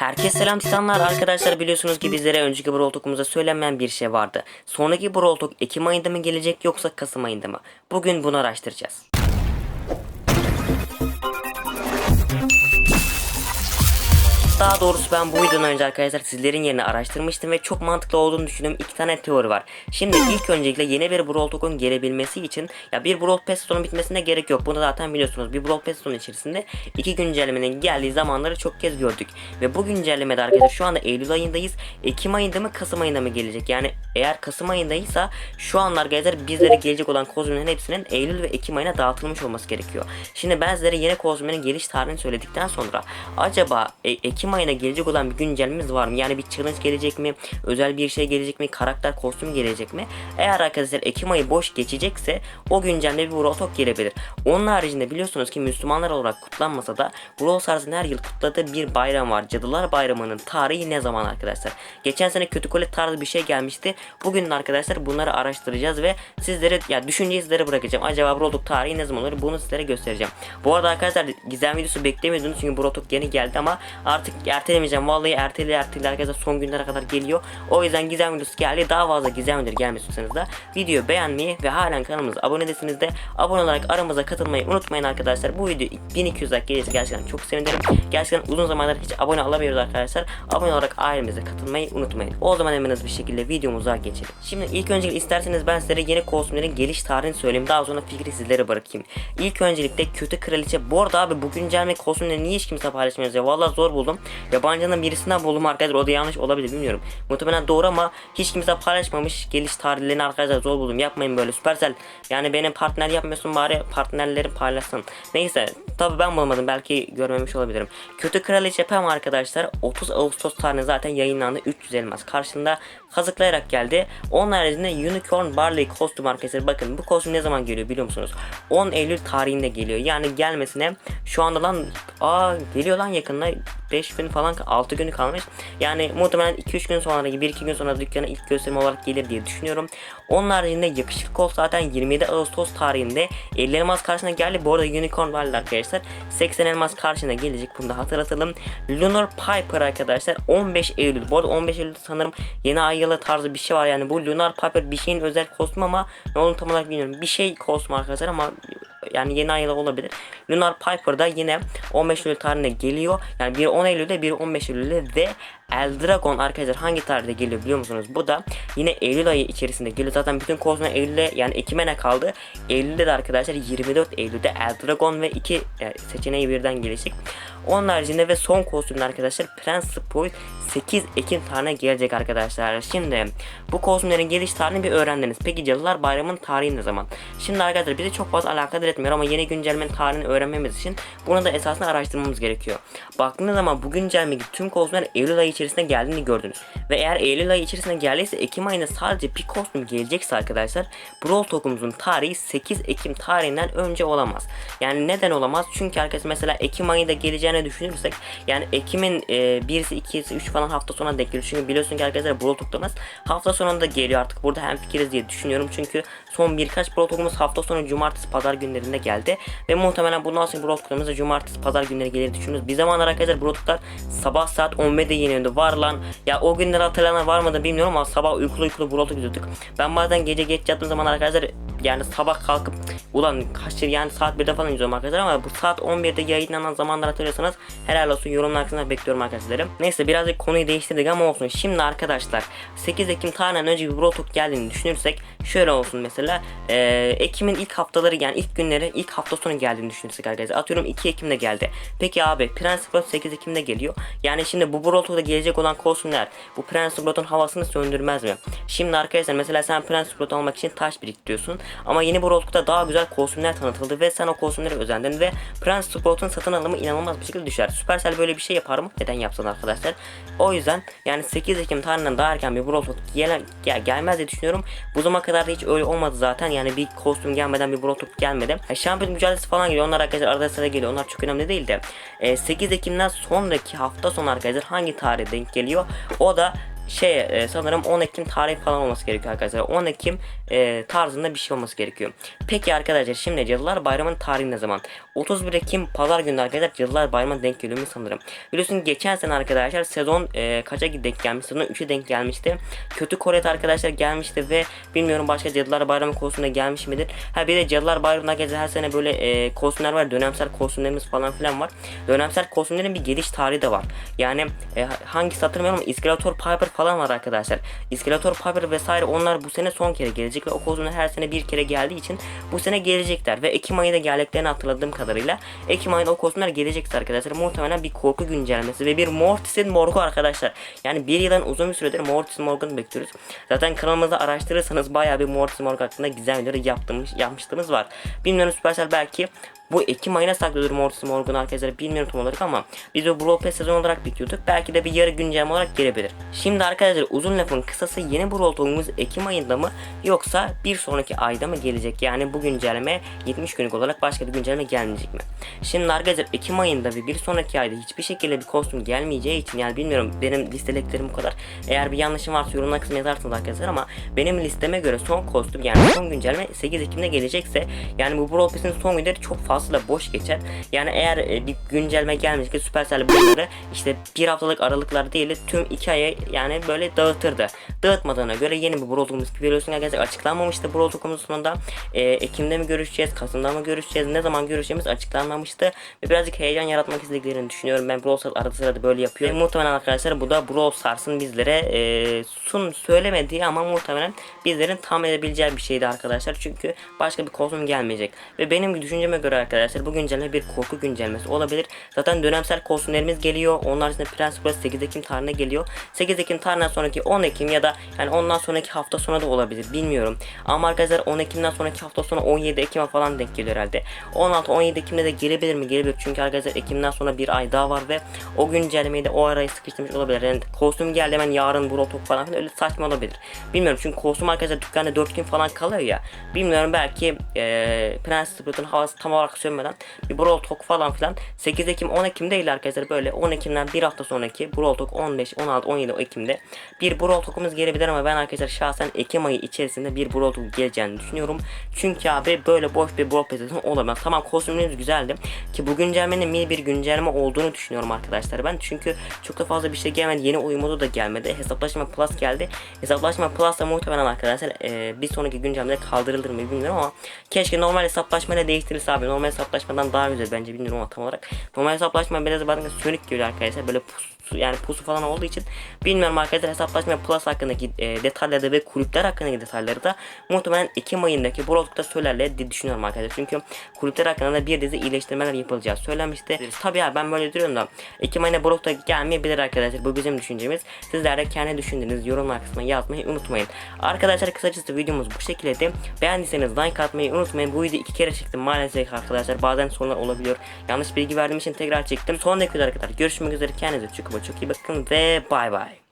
Herkese selam titanlar arkadaşlar biliyorsunuz ki bizlere önceki Brawl söylenmeyen bir şey vardı. Sonraki Brawl Ekim ayında mı gelecek yoksa Kasım ayında mı? Bugün bunu araştıracağız. Daha doğrusu ben bu videodan önce arkadaşlar sizlerin yerine araştırmıştım ve çok mantıklı olduğunu düşündüğüm iki tane teori var. Şimdi ilk öncelikle yeni bir Brawl Talk'un gelebilmesi için ya bir Brawl Pass sezonu bitmesine gerek yok. Bunu zaten biliyorsunuz. Bir Brawl Pass sezonu içerisinde iki güncellemenin geldiği zamanları çok kez gördük. Ve bu güncellemede arkadaşlar şu anda Eylül ayındayız. Ekim ayında mı Kasım ayında mı gelecek? Yani eğer Kasım ayındaysa şu anlar arkadaşlar bizlere gelecek olan kozmenin hepsinin Eylül ve Ekim ayına dağıtılmış olması gerekiyor. Şimdi ben sizlere yeni kozmenin geliş tarihini söyledikten sonra acaba e- Ekim ayına gelecek olan bir güncellememiz var mı? Yani bir challenge gelecek mi? Özel bir şey gelecek mi? Karakter kostüm gelecek mi? Eğer arkadaşlar Ekim ayı boş geçecekse o güncelle bir Brawl gelebilir. Onun haricinde biliyorsunuz ki Müslümanlar olarak kutlanmasa da Brawl Stars'ın her yıl kutladığı bir bayram var. Cadılar Bayramı'nın tarihi ne zaman arkadaşlar? Geçen sene kötü kole tarzı bir şey gelmişti. Bugün arkadaşlar bunları araştıracağız ve sizlere ya düşünceyi sizlere bırakacağım. Acaba Brawl tarihi ne zaman olur? Bunu sizlere göstereceğim. Bu arada arkadaşlar gizem videosu beklemiyordunuz çünkü Brawl yeni geldi ama artık ertelemeyeceğim. Vallahi ertele ertele arkadaşlar son günlere kadar geliyor. O yüzden gizem videosu geldi. Daha fazla gizem videoları gelmesi istiyorsanız da videoyu beğenmeyi ve halen kanalımıza abone değilseniz de abone olarak aramıza katılmayı unutmayın arkadaşlar. Bu video 1200 like gelirse gerçekten çok sevinirim. Gerçekten uzun zamandır hiç abone alamıyoruz arkadaşlar. Abone olarak ailemize katılmayı unutmayın. O zaman hemen bir şekilde videomuza geçelim. Şimdi ilk öncelikle isterseniz ben sizlere yeni kostümlerin geliş tarihini söyleyeyim. Daha sonra fikri sizlere bırakayım. İlk öncelikle kötü kraliçe. Bu arada abi bu güncelleme kostümleri niye hiç kimse paylaşmıyor ya? Vallahi zor buldum. Yabancının birisinden buldum arkadaşlar. O da yanlış olabilir bilmiyorum. Muhtemelen doğru ama hiç kimse paylaşmamış. Geliş tarihlerini arkadaşlar zor buldum. Yapmayın böyle Supercell. Yani benim partner yapmıyorsun bari partnerlerim paylaşsın. Neyse tabi ben bulamadım. Belki görmemiş olabilirim. Kötü kraliçe Pam arkadaşlar 30 Ağustos tarihinde zaten yayınlandı. 300 elmas. Karşında kazıklayarak geldi. Onun haricinde Unicorn Barley kostüm arkadaşlar. Bakın bu kostüm ne zaman geliyor biliyor musunuz? 10 Eylül tarihinde geliyor. Yani gelmesine şu anda lan aa geliyor lan yakında 5 gün falan 6 günü kalmış. Yani muhtemelen 2-3 gün sonra 1-2 gün sonra dükkana ilk gösterim olarak gelir diye düşünüyorum. Onun haricinde yakışıklı kol zaten 27 Ağustos tarihinde 50 elmas karşına geldi. Bu arada Unicorn vardı arkadaşlar. 80 elmas karşına gelecek. Bunu da hatırlatalım. Lunar Piper arkadaşlar 15 Eylül. Bu arada 15 Eylül'de sanırım yeni ay yılı tarzı bir şey var. Yani bu Lunar Piper bir şeyin özel kostüm ama ne olduğunu tam olarak bilmiyorum. Bir şey kostüm arkadaşlar ama yani yeni ay yılı olabilir. Lunar Piper da yine 15 Eylül tarihinde geliyor. Yani biri 10 Eylül'de biri 15 Eylül'de ve Eldragon arkadaşlar hangi tarihte geliyor biliyor musunuz? Bu da yine Eylül ayı içerisinde geliyor. Zaten bütün kostümler Eylül'de yani Ekim'e ne kaldı? Eylül'de de arkadaşlar 24 Eylül'de Eldragon ve iki yani seçeneği birden gelecek. Onun haricinde ve son kostümler arkadaşlar Prince Spoil 8 Ekim tarihine gelecek arkadaşlar. Şimdi bu kostümlerin geliş tarihini bir öğrendiniz. Peki Cadılar Bayramı'nın tarihi ne zaman? Şimdi arkadaşlar bizi çok fazla alakadar etmiyor ama yeni güncellemenin tarihini öğrenmemiz için bunu da esasında araştırmamız gerekiyor. Baktığınız zaman bu güncellemedeki tüm kostümler Eylül ayı içerisinde geldiğini gördünüz. Ve eğer Eylül ayı içerisinde geldiyse Ekim ayında sadece bir kostüm gelecekse arkadaşlar Brawl Talk'umuzun tarihi 8 Ekim tarihinden önce olamaz. Yani neden olamaz? Çünkü arkadaşlar mesela Ekim ayında geleceğini düşünürsek yani Ekim'in e, 1'si 2'si 3 falan hafta sonuna denk geliyor. Çünkü biliyorsun ki arkadaşlar Brawl Talk'larımız hafta sonunda geliyor artık burada hem fikiriz diye düşünüyorum. Çünkü son birkaç Brawl Talk'umuz hafta sonu cumartesi pazar günlerinde geldi. Ve muhtemelen bundan sonra Brawl Talk'larımız cumartesi pazar günleri gelir düşünüyoruz. Bir zamanlar arkadaşlar Brawl Talk'lar sabah saat 11'de yeniyordu. Var lan ya o günleri hatırlayanlar var mı bilmiyorum ama sabah uykulu uykulu Brawl Talk izliyorduk. Ben bazen gece geç yattığım zaman arkadaşlar yani sabah kalkıp ulan kaç yani saat 1'de falan izliyorum arkadaşlar ama bu saat 11'de yayınlanan zamanlar hatırlıyorsanız helal olsun yorumlar kısmına bekliyorum arkadaşlar. Neyse birazcık konuyu değiştirdik ama olsun. Şimdi arkadaşlar 8 Ekim tarihinden önce bir Talk geldiğini düşünürsek şöyle olsun mesela e, Ekim'in ilk haftaları yani ilk günleri ilk hafta sonu geldiğini düşünürsek arkadaşlar. Atıyorum 2 Ekim'de geldi. Peki abi Prince Blood 8 Ekim'de geliyor. Yani şimdi bu Brawl Talk'ta gelecek olan kostümler bu Prince Blood'un havasını söndürmez mi? Şimdi arkadaşlar mesela sen Prince Blood almak için taş biriktiriyorsun. Ama yeni Brawl daha güzel kostümler tanıtıldı ve sen o kostümleri özendin ve Prince Blood'un satın alımı inanılmaz bir şekilde düşer. Supercell böyle bir şey yapar mı? Neden yapsın arkadaşlar? O yüzden yani 8 Ekim tarihinden daha erken bir Brawl gel gel gelmez diye düşünüyorum. Bu zamana kadar da hiç öyle olmadı zaten. Yani bir kostüm gelmeden bir Brawl gelmedi. E, şampiyon mücadelesi falan geliyor. Onlar arkadaşlar arada sırada geliyor. Onlar çok önemli değil de. E, 8 Ekim'den sonraki hafta sonu arkadaşlar hangi tarihe denk geliyor? O da şey e, sanırım 10 Ekim tarihi falan olması gerekiyor arkadaşlar. 10 Ekim e, tarzında bir şey olması gerekiyor. Peki arkadaşlar şimdi Cadılar Bayramı'nın tarihi ne zaman? 31 Ekim pazar günü arkadaşlar Cadılar Bayramı'na denk geliyor mu sanırım. Biliyorsunuz geçen sene arkadaşlar sezon e, kaça denk gelmiş? Sezon 3'e denk gelmişti. Kötü Koret arkadaşlar gelmişti ve bilmiyorum başka Cadılar Bayramı kostümüne gelmiş midir? Ha bir de Cadılar Bayramı'na gece her sene böyle e, kostümler var. Dönemsel kostümlerimiz falan filan var. Dönemsel kostümlerin bir geliş tarihi de var. Yani e, hangisi hatırlamıyorum ama İskeletor Piper falan var arkadaşlar. İskeletor Piper vesaire onlar bu sene son kere gelecek ve o her sene bir kere geldiği için bu sene gelecekler ve Ekim ayında geldiklerini hatırladığım kadarıyla Ekim ayında o kostümler gelecektir arkadaşlar. Muhtemelen bir korku güncellemesi ve bir Mortis'in morgu arkadaşlar. Yani bir yıldan uzun bir süredir Mortis'in morgunu bekliyoruz. Zaten kanalımızda araştırırsanız bayağı bir Mortis'in morgu hakkında güzel videoları yaptığımız, yapmıştığımız var. Bilmiyorum Supercell belki bu Ekim ayına saklıyordur Mortis Morgan arkadaşlar bilmiyorum tam olarak ama biz o Brawl Pass sezon olarak bekliyorduk. Belki de bir yarı güncelleme olarak gelebilir. Şimdi arkadaşlar uzun lafın kısası yeni Brawl Talk'umuz Ekim ayında mı yoksa bir sonraki ayda mı gelecek? Yani bu güncelleme 70 günlük olarak başka bir güncelleme gelmeyecek mi? Şimdi arkadaşlar Ekim ayında ve bir sonraki ayda hiçbir şekilde bir kostüm gelmeyeceği için yani bilmiyorum benim listeliklerim bu kadar. Eğer bir yanlışım varsa yorumlar kısmına yazarsınız arkadaşlar ama benim listeme göre son kostüm yani son güncelleme 8 Ekim'de gelecekse yani bu Brawl Pass'in son günleri çok fazla da boş geçer. Yani eğer e, bir güncelleme gelmişse Supercell bunları işte bir haftalık aralıklar değil de tüm iki aya yani böyle dağıtırdı. Dağıtmadığına göre yeni bir Brawl Talk'umuz biliyorsun arkadaşlar açıklanmamıştı Brawl Talk'umuz sonunda. E, Ekim'de mi görüşeceğiz, Kasım'da mı görüşeceğiz, ne zaman görüşeceğimiz açıklanmamıştı. Ve birazcık heyecan yaratmak istediklerini düşünüyorum. Ben Brawl Stars arada sırada böyle yapıyor. Ve muhtemelen arkadaşlar bu da Brawl Stars'ın bizlere e, sun söylemediği ama muhtemelen bizlerin tam edebileceği bir şeydi arkadaşlar. Çünkü başka bir kostüm gelmeyecek. Ve benim düşünceme göre arkadaşlar bu güncelleme bir korku güncellemesi olabilir. Zaten dönemsel kostümlerimiz geliyor. Onlar için Prens Plus 8 Ekim tarihine geliyor. 8 Ekim tarihinden sonraki 10 Ekim ya da yani ondan sonraki hafta sonu da olabilir. Bilmiyorum. Ama arkadaşlar 10 Ekim'den sonraki hafta sonu 17 Ekim'e falan denk geliyor herhalde. 16-17 Ekim'de de gelebilir mi? Gelebilir. Çünkü arkadaşlar Ekim'den sonra bir ay daha var ve o güncellemeyi de o arayı sıkıştırmış olabilir. Yani kostüm geldi hemen yarın Brotok falan filan öyle saçma olabilir. Bilmiyorum çünkü kostüm arkadaşlar dükkanda 4 gün falan kalıyor ya. Bilmiyorum belki ee, Prens Sprout'un havası tam olarak sönmeden bir Brawl Talk falan filan 8 Ekim 10 Ekim değil arkadaşlar böyle 10 Ekim'den bir hafta sonraki Brawl Talk 15 16 17 Ekim'de bir Brawl Talk'umuz gelebilir ama ben arkadaşlar şahsen Ekim ayı içerisinde bir Brawl Talk geleceğini düşünüyorum. Çünkü abi böyle boş bir Brawl Pass'ın olamaz. Tamam kostümleriniz güzeldi ki bu güncellemenin mini bir güncelleme olduğunu düşünüyorum arkadaşlar ben. Çünkü çok da fazla bir şey gelmedi. Yeni oyun modu da gelmedi. Hesaplaşma Plus geldi. Hesaplaşma Plus da muhtemelen arkadaşlar e, bir sonraki güncellemede kaldırılır mı bilmiyorum ama keşke normal hesaplaşmayla değiştirilse abi. Normal hesaplaşmadan daha güzel bence bilmiyorum ama tam olarak. Normal hesaplaşma biraz bana sönük geliyor arkadaşlar. Böyle pusu, yani pusu falan olduğu için bilmiyorum arkadaşlar hesaplaşma Plus hakkındaki e, detayları ve kulüpler hakkındaki detayları da muhtemelen Ekim ayındaki Broadcast'ta söylerler diye düşünüyorum arkadaşlar. Çünkü kulüpler hakkında da bir dizi iyileştirmeler yapılacağı söylenmişti. Tabii ya ben böyle diyorum da Ekim ayında Broadcast'a gelmeyebilir arkadaşlar. Bu bizim düşüncemiz. Sizler de kendi düşündüğünüz yorumlar kısmına yazmayı unutmayın. Arkadaşlar kısacası videomuz bu şekilde. Beğendiyseniz like atmayı unutmayın. Bu videoyu iki kere çektim maalesef arkadaşlar. Bazen sorunlar olabiliyor. Yanlış bilgi verdiğim için tekrar çektim. Sonraki videoda kadar görüşmek üzere. Kendinize çok çok iyi bakın ve bay bay.